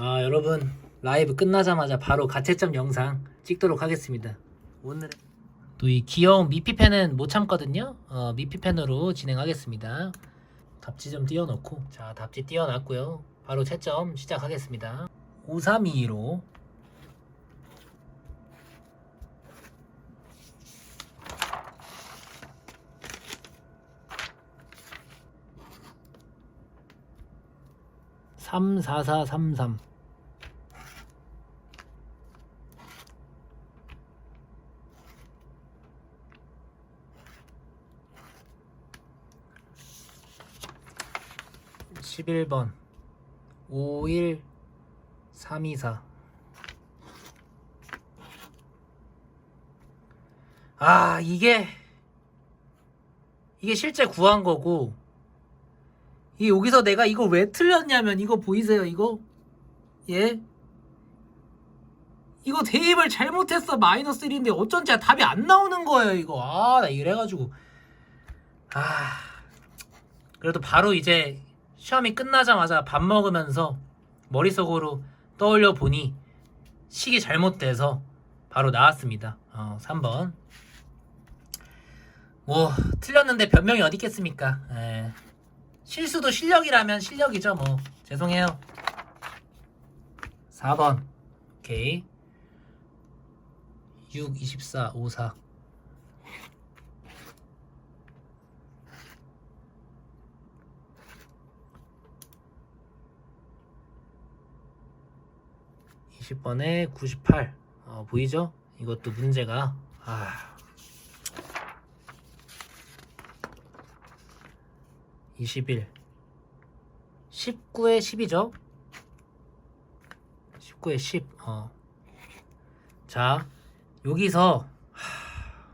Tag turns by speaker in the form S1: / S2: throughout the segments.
S1: 아 여러분 라이브 끝나자마자 바로 가채점 영상 찍도록 하겠습니다. 오늘 또 이 귀여운 미피펜은 못 참거든요. 어, 미피펜으로 진행하겠습니다. 답지 좀 띄워놓고 자 답지 띄워놨고요. 바로 채점 시작하겠습니다. 5322로 삼사사삼삼 십일 번. 오일 삼이사. 아 이게 이게 실제 구한 거고 이 여기서 내가 이거 왜 틀렸냐면 이거 보이세요 이거? 예? 이거 대입을 잘못했어 마이너스 1인데 어쩐지 답이 안 나오는 거예요 이거. 아 나 이래가지고. 아 그래도 바로 이제 시험이 끝나자마자 밥 먹으면서 머릿속으로 떠올려 보니 식이 잘못돼서 바로 나왔습니다. 어 3번. 뭐 틀렸는데 변명이 어디 있겠습니까? 예. 실수도 실력이라면 실력이죠 뭐. 죄송해요. 4번. 오케이. 6, 24, 54 20번에 98 어, 보이죠? 이것도 문제가 아. 21 19에 10이죠? 19에 10 어. 자 여기서 하...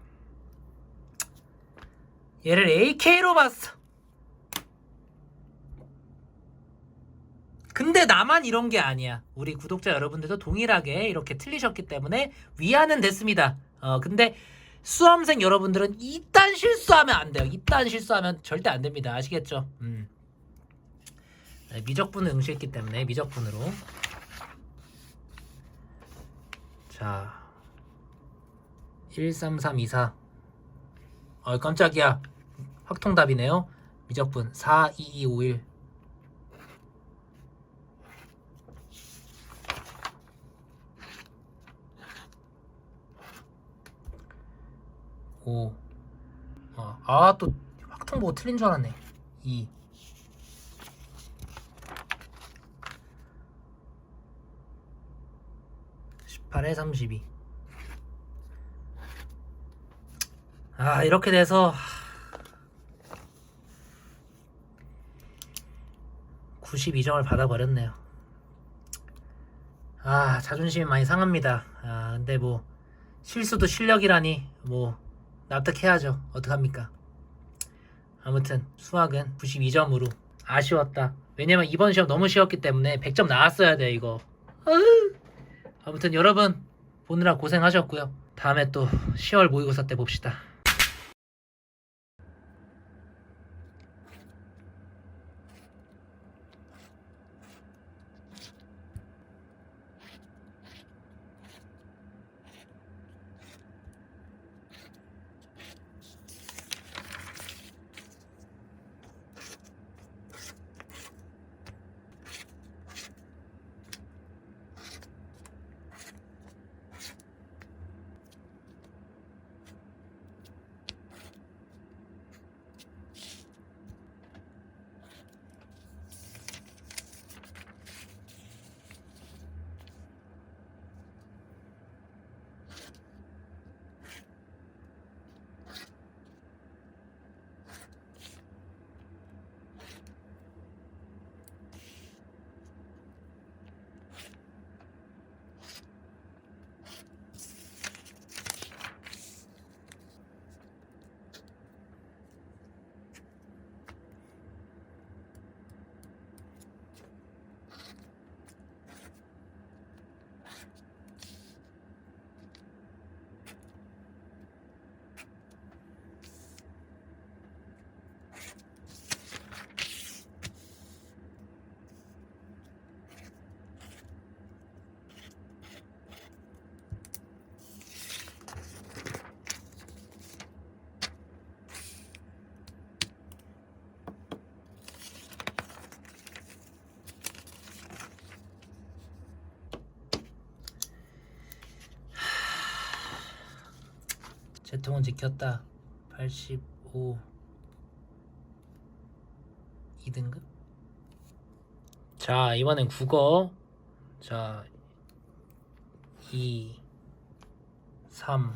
S1: 얘를 AK로 봤어 나만 이런 게 아니야 우리 구독자 여러분들도 동일하게 이렇게 틀리셨기 때문에 위안은 됐습니다 어 근데 수험생 여러분들은 이딴 실수하면 안 돼요. 이딴 실수하면 절대 안 됩니다. 아시겠죠? 음. 네, 미적분을 응시했기 때문에 미적분으로. 자. 13324. 어, 깜짝이야. 확통답이네요. 미적분 42251. 오. 아, 아, 또 확통 보고 틀린 줄 알았네. 2. (18에 32) 아 이렇게 돼서 92점을 받아버렸네요 아 자존심이 많이 상합니다 아 근데 뭐 실수도 실력이라니 뭐 납득해야죠. 어떡합니까? 아무튼 수학은 92점으로 아쉬웠다. 왜냐면 이번 시험 너무 쉬웠기 때문에 100점 나왔어야 돼 이거. 아무튼 여러분 보느라 고생하셨고요. 다음에 또 10월 모의고사 때 봅시다. 제통은 지켰다. 85 2등급 자 이번엔 국어. 자 2 3